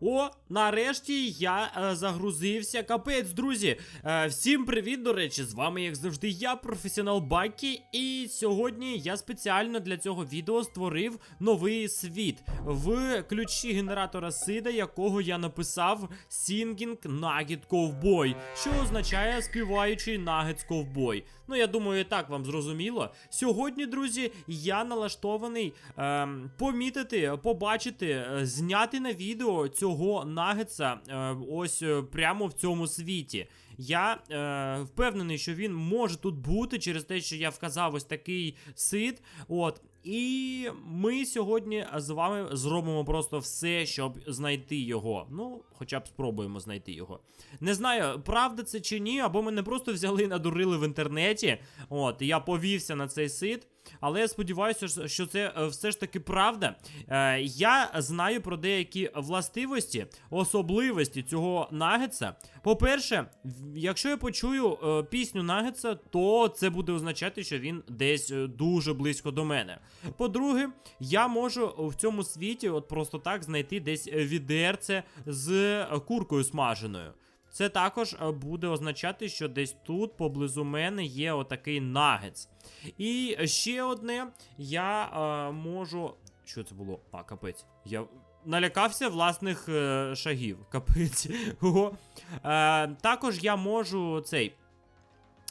О, нарешті я е, загрузився. Капець, друзі. Е, всім привіт, до речі, з вами, як завжди, я, професіонал Бакі. І сьогодні я спеціально для цього відео створив новий світ в ключі генератора Сида, якого я написав Singing Nugget Cowboy, що означає співаючий Nuggets Cowboy. Ну, я думаю, і так вам зрозуміло. Сьогодні, друзі, я налаштований ем, помітити, побачити, е, зняти на відео цього нагетса е, ось е, прямо в цьому світі. Я е, впевнений, що він може тут бути через те, що я вказав ось такий сит. От. І ми сьогодні з вами зробимо просто все, щоб знайти його. Ну, хоча б спробуємо знайти його. Не знаю, правда це чи ні, або мене просто взяли і надурили в інтернеті. От, я повівся на цей сит. Але я сподіваюся, що це е, все ж таки правда. Е, я знаю про деякі властивості, особливості цього нагетса. По-перше, якщо я почую е, пісню нагетса, то це буде означати, що він десь е, дуже близько до мене. По-друге, я можу в цьому світі от просто так знайти десь відерце з куркою смаженою. Це також е, буде означати, що десь тут поблизу мене є отакий нагетс. І ще одне, я е, можу. Що це було? А, капець. Я налякався власних е, шагів. Капець. Е, також я можу цей.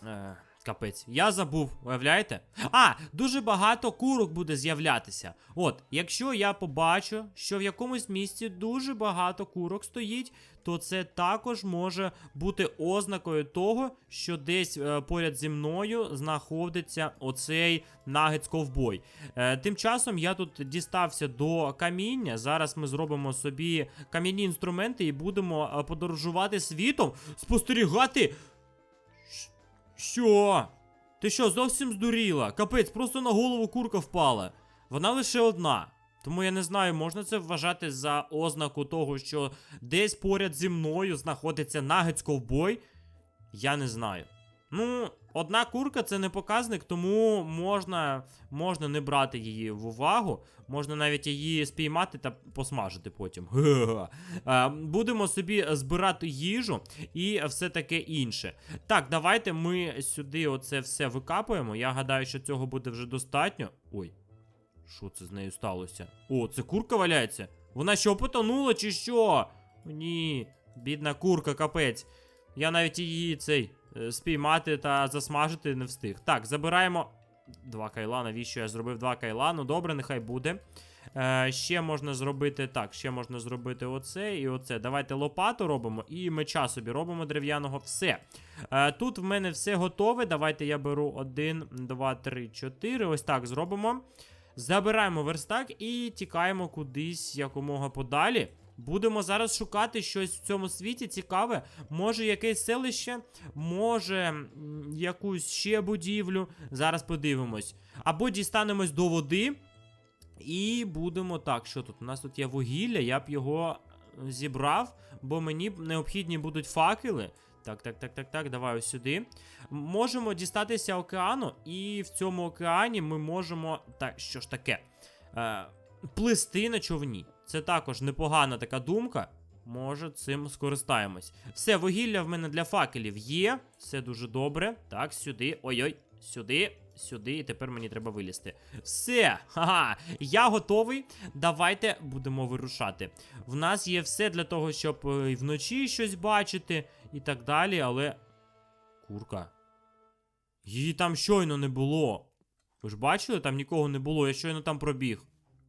Е, капець. Я забув, уявляєте? А, дуже багато курок буде з'являтися. От, якщо я побачу, що в якомусь місці дуже багато курок стоїть, то це також може бути ознакою того, що десь е, поряд зі мною знаходиться оцей нагець ковбой. Е, тим часом я тут дістався до каміння. Зараз ми зробимо собі кам'яні інструменти і будемо е, подорожувати світом, спостерігати. Що? Ти що, зовсім здуріла? Капець, просто на голову курка впала. Вона лише одна. Тому я не знаю, можна це вважати за ознаку того, що десь поряд зі мною знаходиться нагець ковбой? Я не знаю. Ну, одна курка це не показник, тому можна, можна не брати її в увагу. Можна навіть її спіймати та посмажити потім. Е, Будемо собі збирати їжу і все таке інше. Так, давайте ми сюди оце все викапуємо. Я гадаю, що цього буде вже достатньо. Ой, що це з нею сталося? О, це курка валяється. Вона що, потонула чи що? Ні, бідна курка, капець. Я навіть її цей спіймати та засмажити не встиг. Так, забираємо. Два кайла, навіщо я зробив два кайла? Ну добре, нехай буде. Е, ще можна зробити так, ще можна зробити оце і оце. Давайте лопату робимо і меча собі робимо дерев'яного. Все. Е, тут в мене все готове. Давайте я беру один, два, три, чотири. Ось так зробимо. Забираємо верстак і тікаємо кудись якомога подалі. Будемо зараз шукати щось в цьому світі цікаве. Може, якесь селище, може якусь ще будівлю. Зараз подивимось. Або дістанемось до води. І будемо так. Що тут? У нас тут є вугілля, я б його е, зібрав, бо мені необхідні будуть факели. Так, так, так, так, так, давай ось сюди. Можемо дістатися океану, і в цьому океані ми можемо. Так, що ж таке? Е, плисти на човні. Це також непогана така думка. Може, цим скористаємось. Все, вугілля в мене для факелів є. Все дуже добре. Так, сюди. Ой-ой, сюди, сюди, і тепер мені треба вилізти. Все, ха-ха, я готовий. Давайте будемо вирушати. В нас є все для того, щоб е, і вночі щось бачити і так далі, але. Курка. Її там щойно не було. Ви ж бачили, там нікого не було, я щойно там пробіг.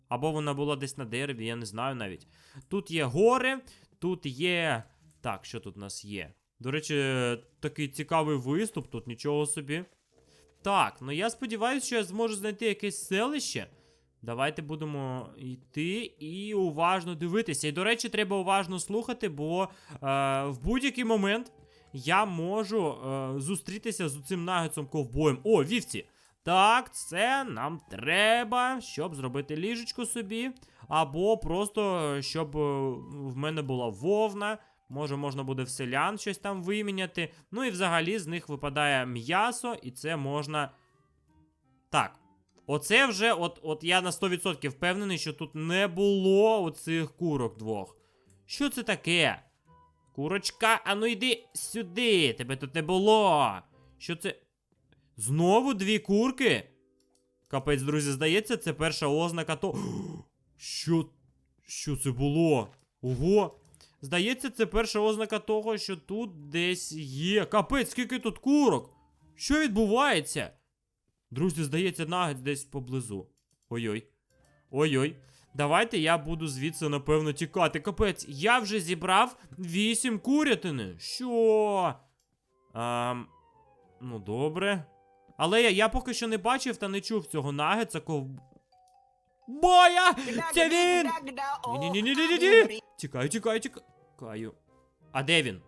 Або вона була десь на дереві, я не знаю навіть. Тут є гори, тут є. Так, що тут у нас є? До речі, такий цікавий виступ, тут нічого собі. Так, ну я сподіваюся, що я зможу знайти якесь селище. Давайте будемо йти і уважно дивитися. І, до речі, треба уважно слухати, бо е, в будь-який момент я можу е, зустрітися з цим нагетсом ковбоєм. О, вівці! Так, це нам треба, щоб зробити ліжечко собі. Або просто, щоб е, в мене була вовна. Може, можна буде в селян щось там виміняти. Ну і взагалі з них випадає м'ясо, і це можна. Так. Оце вже, от, от я на 100% впевнений, що тут не було оцих курок двох. Що це таке? Курочка, а ну йди сюди. Тебе тут не було. Що це? Знову дві курки? Капець, друзі, здається, це перша ознака то. Що. Що це було? Ого. Здається, це перша ознака того, що тут десь є. Капець, скільки тут курок? Що відбувається? Друзі, здається, нагець десь поблизу. Ой-ой. Ой-ой. Давайте я буду звідси, напевно, тікати. Капець, я вже зібрав вісім курятини. Що? Ам, ну, добре. Але я, я поки що не бачив та не чув цього нагетса ков... Боя! Це він! Ні-ні-ні-ні-ні-ні! Тікаю, тікаю, тікаю. А де він?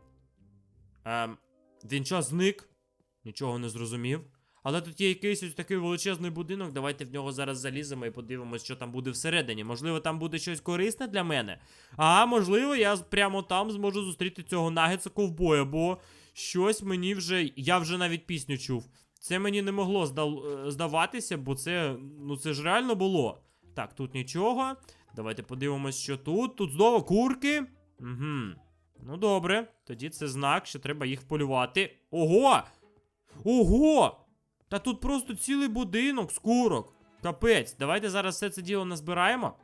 Ем, він що, зник? Нічого не зрозумів. Але тут є якийсь ось такий величезний будинок. Давайте в нього зараз заліземо і подивимось, що там буде всередині. Можливо, там буде щось корисне для мене. А можливо, я прямо там зможу зустріти цього нагетса ковбоя, бо щось мені вже. Я вже навіть пісню чув. Це мені не могло е, здаватися, бо це. Ну це ж реально було. Так, тут нічого. Давайте подивимось, що тут. Тут знову курки. Угу. Ну добре, тоді це знак, що треба їх полювати. Ого! Ого! Та тут просто цілий будинок з курок. Капець, давайте зараз все це діло назбираємо.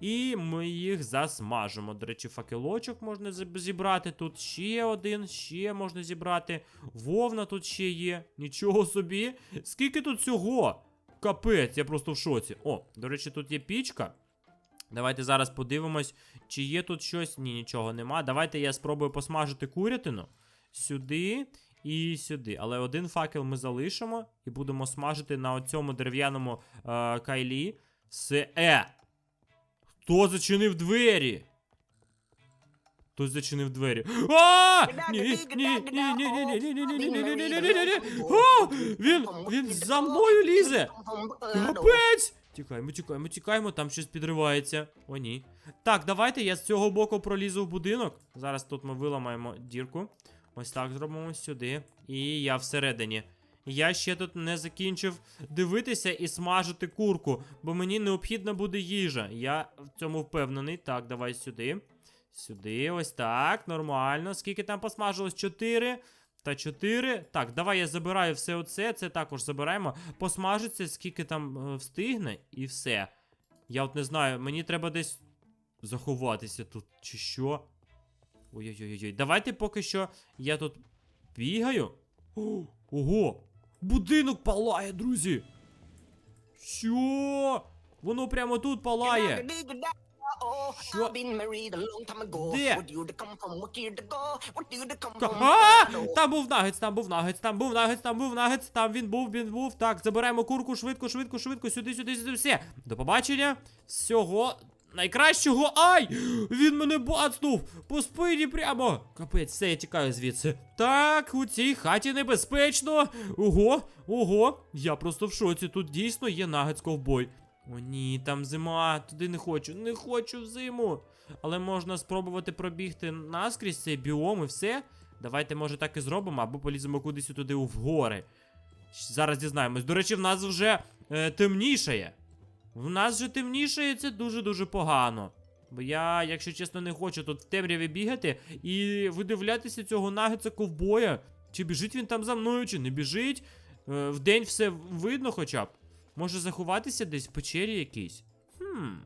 І ми їх засмажимо. До речі, факелочок можна зібрати. Тут ще один, ще можна зібрати. Вовна тут ще є. Нічого собі. Скільки тут всього? Капець, я просто в шоці. О, до речі, тут є пічка. Давайте зараз подивимось, чи є тут щось. Ні, нічого нема. Давайте я спробую посмажити курятину. Сюди і сюди. Але один факел ми залишимо і будемо смажити на оцьому дерев'яному е, кайлі. Все. Е! Хто зачинив двері? Хтось зачинив двері. А! Ні, ні, ні, ні, ні, ні, ні, ні, ні, ні, ні, ні, ні, ні, ні, він за мною лізе! Капець! Тікаємо, тікаємо, тікаємо, там щось підривається. О, ні. Так, давайте я з цього боку пролізу в будинок. Зараз тут ми виламаємо дірку. Ось так зробимо сюди. І я всередині. Я ще тут не закінчив дивитися і смажити курку, бо мені необхідна буде їжа. Я в цьому впевнений. Так, давай сюди. Сюди, ось так, нормально. Скільки там посмажилось? Чотири. Та 4. Так, давай я забираю все оце. Це також забираємо. Посмажиться, скільки там е, встигне, і все. Я от не знаю, мені треба десь заховатися тут, чи що. Ой-ой-ой. Давайте поки що я тут бігаю. Ого! Будинок палає, друзі! Що? Воно прямо тут палає. Що? Де? А! Там був нагець, там був нагець, там був нагець, там був нагець, там він був, він був. Так, забираємо курку швидко, швидко, швидко, сюди, сюди, сюди, все. До побачення. Всього найкращого. Ай! Він мене бацнув! По спині прямо! Капець, все, я тікаю звідси. Так, у цій хаті небезпечно. Ого, ого, я просто в шоці. Тут дійсно є нагець ковбой. О, ні, там зима, туди не хочу, не хочу в зиму. Але можна спробувати пробігти наскрізь цей біом і все. Давайте, може, так і зробимо, або поліземо кудись туди в гори. Зараз дізнаємось. До речі, в нас вже е, темнішає. В нас вже темнішає, це дуже-дуже погано. Бо я, якщо чесно, не хочу тут в темряві бігати і видивлятися цього нагетса ковбоя. Чи біжить він там за мною, чи не біжить. Е, вдень все видно хоча б. Може заховатися десь в печері якійсь. Хм.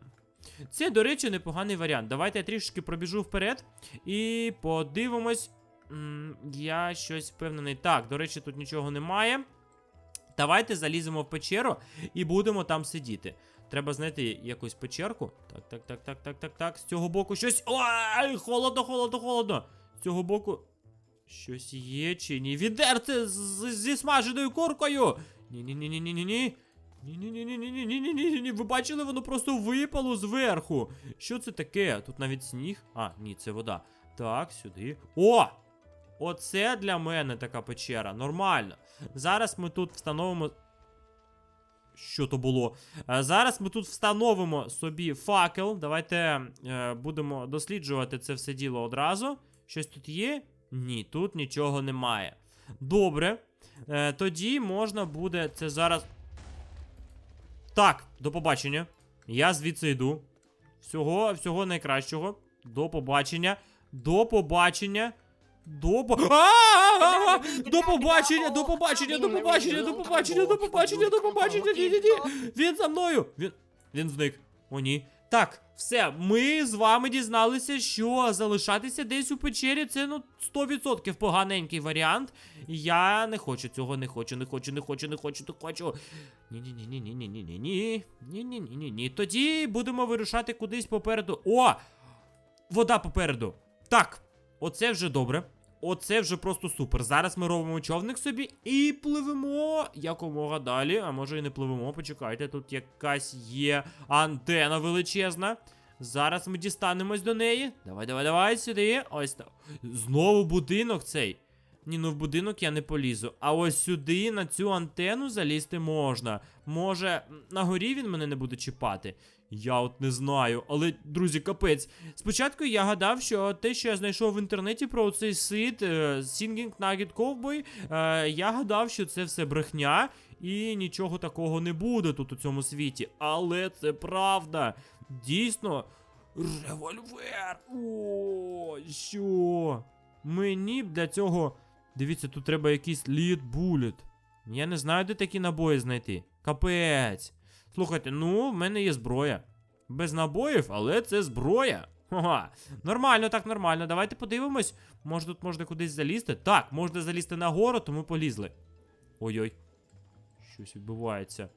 Це, до речі, непоганий варіант. Давайте я трішки пробіжу вперед і подивимось. Я щось впевнений. Так, до речі, тут нічого немає. Давайте заліземо в печеру і будемо там сидіти. Треба знайти якусь печерку. Так, так, так, так, так, так, так. З цього боку щось. Ой, холодно, холодно, холодно. З цього боку. Щось є чи ні? Відерце зі смаженою куркою. Ні-ні-ні-ні-ні-ні. Ні-ні-ні-ні-ні-ні-ні-ні. Ви бачили, воно просто випало зверху. Що це таке? Тут навіть сніг. А, ні, це вода. Так, сюди. О! Оце для мене така печера. Нормально. Зараз ми тут встановимо. Що то було? Е, Зараз ми тут встановимо собі факел. Давайте е, будемо досліджувати це все діло одразу. Щось тут є? Ні, тут нічого немає. Добре. Е, тоді можна буде це зараз. Так, до побачення. Я звідси йду. Всього, всього найкращого. До побачення. До побачення. До До побачення, до побачення, до побачення, до побачення, до побачення, до побачення. Ні, ні, ні. Він за мною. Він він зник. О, ні. Так, все, ми з вами дізналися, що залишатися десь у печері це ну 100% поганенький варіант. Я не хочу цього, не хочу, не хочу, не хочу, не хочу, не хочу. Ні-ні-ні-ні-ні-ні-ні. Ні-ні-ні-ні-ні. Тоді будемо вирушати кудись попереду. О! Вода попереду. Так оце вже добре. Оце вже просто супер. Зараз ми робимо човник собі і пливемо якомога далі. А може і не пливемо. Почекайте, тут якась є антена величезна. Зараз ми дістанемось до неї. Давай, давай, давай, сюди. Ось так. Знову будинок цей. Ні, ну в будинок я не полізу. А ось сюди, на цю антенну залізти можна. Може, на горі він мене не буде чіпати. Я от не знаю. Але, друзі, капець. Спочатку я гадав, що те, що я знайшов в інтернеті про цей сит е, Singing Nugget Cowboy, е, я гадав, що це все брехня, і нічого такого не буде тут у цьому світі. Але це правда. Дійсно, револьвер. О, що? Мені б для цього. Дивіться, тут треба якийсь лід булет. Я не знаю, де такі набої знайти. Капець. Слухайте, ну, в мене є зброя. Без набоїв, але це зброя. Ха. Нормально, так, нормально. Давайте подивимось. Може тут можна кудись залізти? Так, можна залізти на гору, то ми полізли. Ой-ой. Щось відбувається.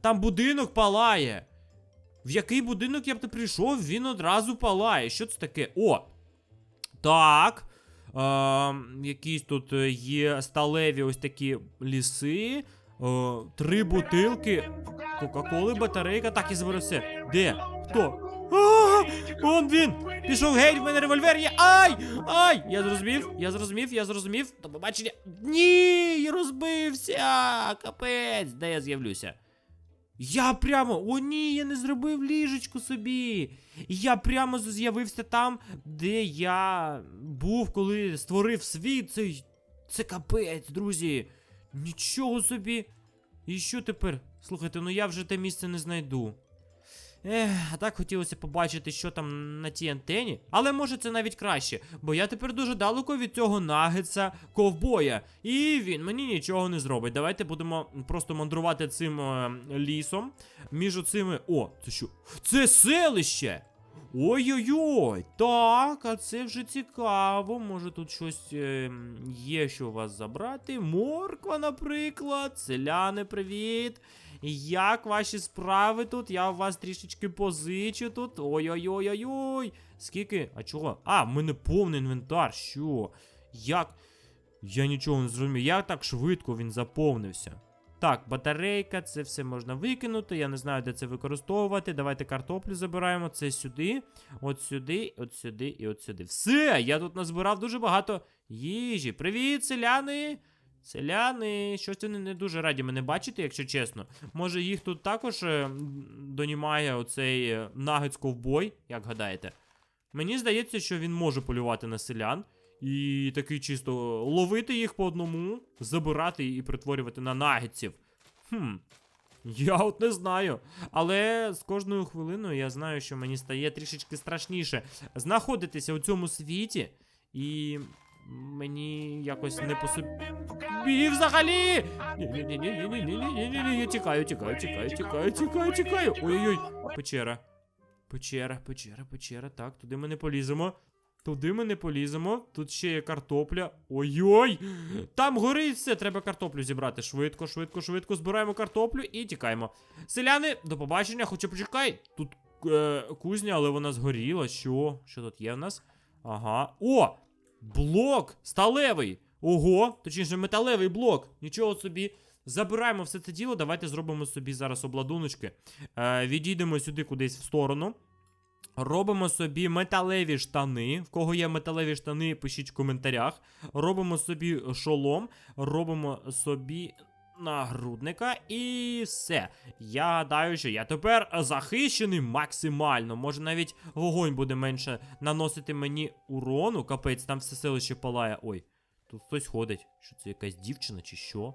Там будинок палає. В який будинок я б не прийшов, він одразу палає. Що це таке? О! Так. Е, якісь тут е, є сталеві ось такі ліси. Е, три бутилки. Кока-коли, батарейка. Так, я заберу. Де? Хто? А, он він! Пішов геть, в мене револьвер є. Ай! Ай! Я зрозумів, я зрозумів, я зрозумів. До побачення. Ні, розбився! Капець, де я з'явлюся? Я прямо. О, ні, я не зробив ліжечку собі. Я прямо з'явився там, де я був, коли створив світ. Це, це капець, друзі. Нічого собі. І що тепер? Слухайте, ну я вже те місце не знайду. Ех, а так хотілося побачити, що там на тій антені. Але може це навіть краще, бо я тепер дуже далеко від цього нагетса ковбоя. І він мені нічого не зробить. Давайте будемо просто мандрувати цим е, лісом. Між оцими. О, це що? Це селище! Ой-ой-ой, так, а це вже цікаво. Може тут щось е, є, що у вас забрати? Морква, наприклад. Селяни, привіт. Як ваші справи тут? Я у вас трішечки позичу тут. Ой-ой-ой-ой-ой. Скільки? А чого? А, в мене повний інвентар. Що? Як? Я нічого не зрозумів. Як так швидко він заповнився? Так, батарейка, це все можна викинути. Я не знаю, де це використовувати. Давайте картоплю забираємо. Це сюди, от сюди, от сюди і от сюди. Все! Я тут назбирав дуже багато їжі. Привіт, селяни! Селяни, щось вони не дуже раді мене бачити, якщо чесно. Може, їх тут також е, донімає оцей е, нагець ковбой, як гадаєте? Мені здається, що він може полювати на селян. І такий чисто ловити їх по одному, забирати і перетворювати на нагетсів. Хм. Я от не знаю. Але з кожною хвилиною я знаю, що мені стає трішечки страшніше знаходитися у цьому світі. І мені якось не по собі. Взагалі! Я тікаю, тікаю, тікаю, тікаю, тікаю, тікаю. Ой-ой-ой. Печера. Печера, печера, печера. Так, туди ми не поліземо. Туди ми не поліземо. Тут ще є картопля. Ой-ой! Там горить все, треба картоплю зібрати. Швидко, швидко, швидко. Збираємо картоплю і тікаємо. Селяни, до побачення, хоча почекай. Тут е, кузня, але вона згоріла. Що? Що тут є в нас? Ага. О! Блок! Сталевий! Ого! Точніше, металевий блок. Нічого собі. Забираємо все це діло. Давайте зробимо собі зараз обладуночки. Е, відійдемо сюди кудись в сторону. Робимо собі металеві штани. В кого є металеві штани, пишіть в коментарях. Робимо собі шолом, робимо собі нагрудника і все. Я гадаю, що я тепер захищений максимально. Може навіть вогонь буде менше наносити мені урону. Капець, там все селище палає. Ой, тут хтось ходить. Що це якась дівчина чи що?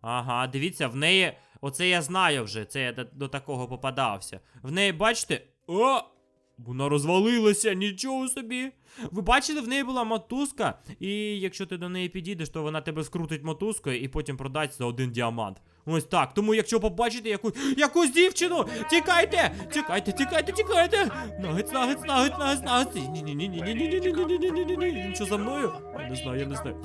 Ага, дивіться, в неї. Оце я знаю вже, це я до, такого попадався. В неї, бачите. О! Вона розвалилася, нічого собі. Ви бачили, в неї була мотузка, і якщо ти до неї підійдеш, то вона тебе скрутить мотузкою і потім продасть за один діамант. Ось так. Тому якщо побачите яку, якусь дівчину, тікайте! Тікайте, тікайте, тікайте! Нагець, нагець, нагець, нагець, нагець. Ні, ні, ні, ні, ні, ні, ні, ні, ні, ні, ні, ні, ні, ні. Він за мною? Я не знаю, я не знаю.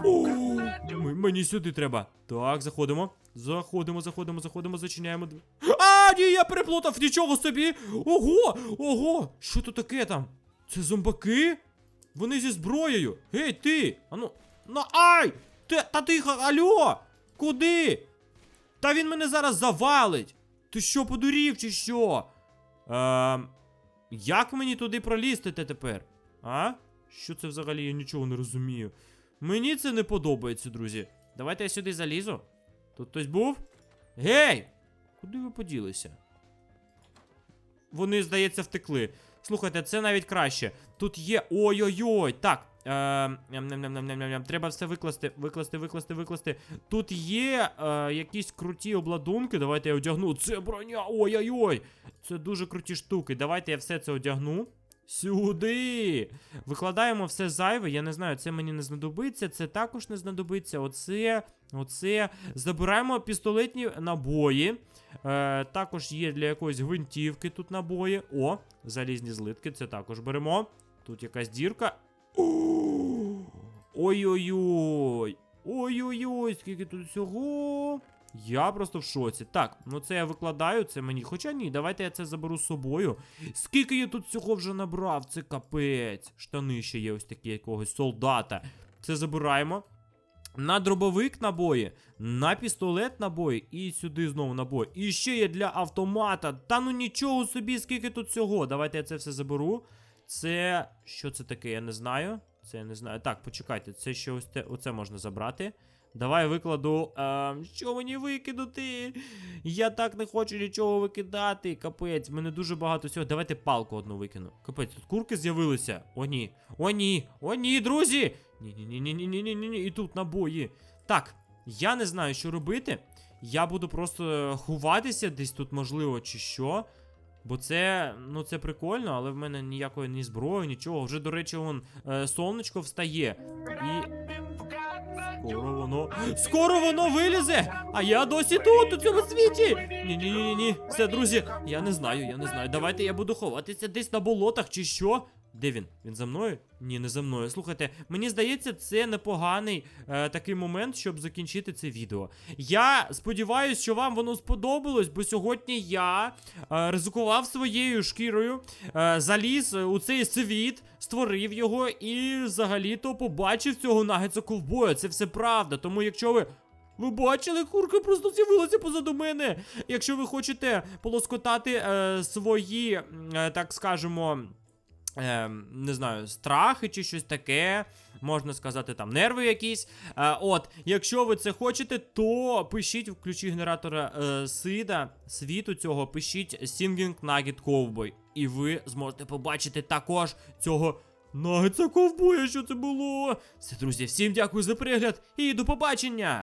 Мені сюди треба. Так, заходимо. Заходимо, заходимо, заходимо, зачиняємо. Дв- я переплутав, нічого собі! Ого! Ого! Що тут таке там? Це зомбаки? Вони зі зброєю. Гей, ти! Ану. На ай! Ти, та тихо, алло! Куди? Та він мене зараз завалить! Ти що, подурів, чи що? Ем, як мені туди пролізти те тепер? А? Що це взагалі? Я нічого не розумію. Мені це не подобається, друзі. Давайте я сюди залізу. Тут хтось був? Гей! Куди ви поділися? Вони, здається, втекли. Слухайте, це навіть краще. Тут є. Ой-ой-ой. Так. Е. Треба все викласти, викласти, викласти, викласти. Тут є е, якісь круті обладунки. Давайте я одягну. Це броня. Ой-ой-ой. Це дуже круті штуки. Давайте я все це одягну. Сюди. Викладаємо все зайве. Я не знаю, це мені не знадобиться, це також не знадобиться. Оце, оце. Забираємо пістолетні набої. Е, також є для якоїсь гвинтівки тут набої. О, залізні злитки, це також беремо. Тут якась дірка. Ой-ой-ой. Ой-ой-ой, скільки тут всього. Я просто в шоці. Так, ну це я викладаю, це мені. Хоча ні, давайте я це заберу з собою. Скільки я тут всього вже набрав, це капець. Штани ще є ось такі якогось солдата. Це забираємо. На дробовик набої, на пістолет набої і сюди знову набої. І ще є для автомата. Та ну нічого собі, скільки тут всього. Давайте я це все заберу. Це. Що це таке? Я не знаю. Це я не знаю. Так, почекайте, це ще ось те, оце можна забрати. Давай викладу. А, Що мені викинути? Я так не хочу нічого викидати. Капець, в мене дуже багато всього. Давайте палку одну викину. Капець, тут курки з'явилися. О, ні. О, ні. О, ні, друзі. Ні-ні-ні-ні-ні-ні-ні. І тут набої. Так, я не знаю, що робити. Я буду просто ховатися десь тут, можливо, чи що. Бо це, ну це прикольно, але в мене ніякої ні зброї, нічого. Вже, до речі, вон, е, сонечко встає. І. Скоро воно. Скоро воно вилізе! А я досі тут, у цьому світі! Ні, ні, ні, ні. Все, друзі, я не знаю, я не знаю. Давайте я буду ховатися десь на болотах чи що. Де він? Він за мною? Ні, не за мною. Слухайте, мені здається, це непоганий е, такий момент, щоб закінчити це відео. Я сподіваюся, що вам воно сподобалось, бо сьогодні я е, ризикував своєю шкірою, е, заліз у цей світ, створив його і взагалі-то побачив цього нагетса ковбоя. Це все правда. Тому якщо ви. Ви бачили, курка просто з'явилася позаду мене. Якщо ви хочете полоскотати е, свої, е, так скажемо. Е, не знаю, страхи чи щось таке, можна сказати, там нерви якісь. Е, от, якщо ви це хочете, то пишіть в ключі генератора е, сида, світу цього, пишіть Singing Nugget Cowboy. І ви зможете побачити також цього нагетса ковбоя, що це було. Все, друзі, всім дякую за перегляд і до побачення!